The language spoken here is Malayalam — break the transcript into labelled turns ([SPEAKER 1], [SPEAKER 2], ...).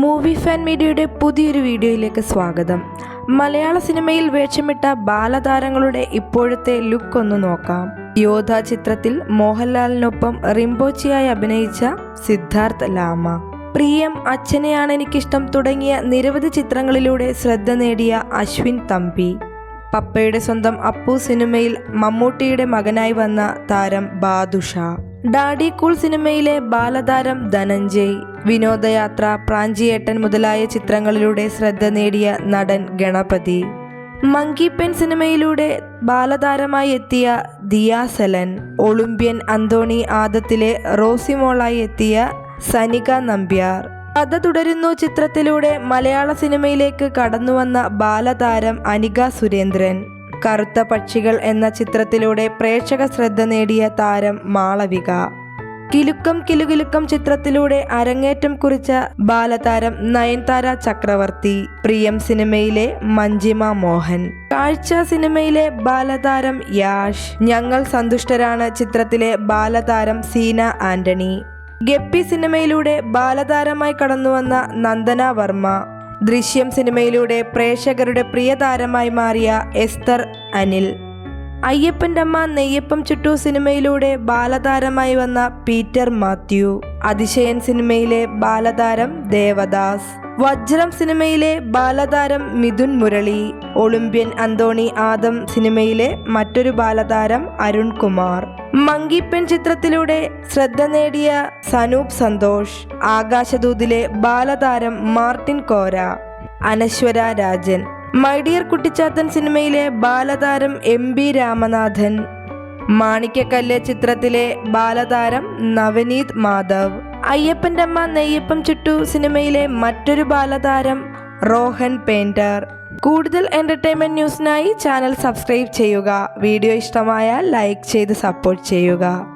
[SPEAKER 1] മൂവി ഫാൻ മീഡിയയുടെ പുതിയൊരു വീഡിയോയിലേക്ക് സ്വാഗതം. മലയാള സിനിമയിൽ വേഷമിട്ട ബാലതാരങ്ങളുടെ ഇപ്പോഴത്തെ ലുക്ക് ഒന്ന് നോക്കാം. യോധ ചിത്രത്തിൽ മോഹൻലാലിനൊപ്പം റിംബോച്ചിയായി അഭിനയിച്ച സിദ്ധാർത്ഥ് ലാമ. പ്രിയം അച്ഛനെയാണ് എനിക്കിഷ്ടം തുടങ്ങിയ നിരവധി ചിത്രങ്ങളിലൂടെ ശ്രദ്ധ നേടിയ അശ്വിൻ തമ്പി. പപ്പയുടെ സ്വന്തം അപ്പു സിനിമയിൽ മമ്മൂട്ടിയുടെ മകനായി വന്ന താരം ബാദുഷ. ഡാഡി കൂൾ സിനിമയിലെ ബാലതാരം ധനഞ്ജയ്. വിനോദയാത്ര പ്രാഞ്ചിയേട്ടൻ മുതലായ ചിത്രങ്ങളിലൂടെ ശ്രദ്ധ നേടിയ നടൻ ഗണപതി. മങ്കി പെൻ സിനിമയിലൂടെ ബാലതാരമായി എത്തിയ ദിയാസലൻ ഒളിമ്പ്യൻ അന്തോണി ആദത്തിലെ റോസിമോളായി എത്തിയ സനിക നമ്പ്യാർ. കഥ തുടരുന്നു ചിത്രത്തിലൂടെ മലയാള സിനിമയിലേക്ക് കടന്നുവന്ന ബാലതാരം അനിക സുരേന്ദ്രൻ. കറുത്ത പക്ഷികൾ എന്ന ചിത്രത്തിലൂടെ പ്രേക്ഷക ശ്രദ്ധ നേടിയ താരം മാളവിക. കിലുക്കം കിലുകിലുക്കം ചിത്രത്തിലൂടെ അരങ്ങേറ്റം കുറിച്ച ബാലതാരം നയൻതാര ചക്രവർത്തി. പ്രിയം സിനിമയിലെ മഞ്ജിമ മോഹൻ. കാഴ്ച സിനിമയിലെ ബാലതാരം യാഷ്. ഞങ്ങൾ സന്തുഷ്ടരാണ് ചിത്രത്തിലെ ബാലതാരം സീന ആന്റണി. ഗപ്പി സിനിമയിലൂടെ ബാലതാരമായി കടന്നുവന്ന നന്ദന വർമ്മ. ദൃശ്യം സിനിമയിലൂടെ പ്രേക്ഷകരുടെ പ്രിയ താരമായി മാറിയ എസ്തർ അനിൽ. അയ്യപ്പന്റെ അമ്മ നെയ്യപ്പം ചുട്ടു സിനിമയിലൂടെ ബാലതാരമായി വന്ന പീറ്റർ മാത്യു. അതിശയൻ സിനിമയിലെ ബാലതാരം ദേവദാസ്. വജ്രം സിനിമയിലെ ബാലതാരം മിഥുൻ മുരളി. ഒളിമ്പ്യൻ അന്തോണി ആദം സിനിമയിലെ മറ്റൊരു ബാലതാരം അരുൺ കുമാർ മങ്കിപ്പെൻ ചിത്രത്തിലൂടെ ശ്രദ്ധ നേടിയ സനൂപ് സന്തോഷ് ആകാശദൂതിലെ ബാലതാരം മാർട്ടിൻ കോര അനശ്വര രാജൻ മൈഡിയർ കുട്ടിച്ചാത്തൻ സിനിമയിലെ ബാലതാരം എം ബി രാമനാഥൻ മാണിക്കക്കല്ല് ചിത്രത്തിലെ ബാലതാരം നവനീത് മാധവ് അയ്യപ്പന്റെ അമ്മ നെയ്യപ്പം ചുട്ടു സിനിമയിലെ മറ്റൊരു ബാലതാരം റോഹൻ പെയിന്റർ. കൂടുതൽ എന്റർടൈൻമെന്റ് ന്യൂസിനായി ചാനൽ സബ്സ്ക്രൈബ് ചെയ്യുക. വീഡിയോ ഇഷ്ടമായാൽ ലൈക്ക് ചെയ്ത് സപ്പോർട്ട് ചെയ്യുക.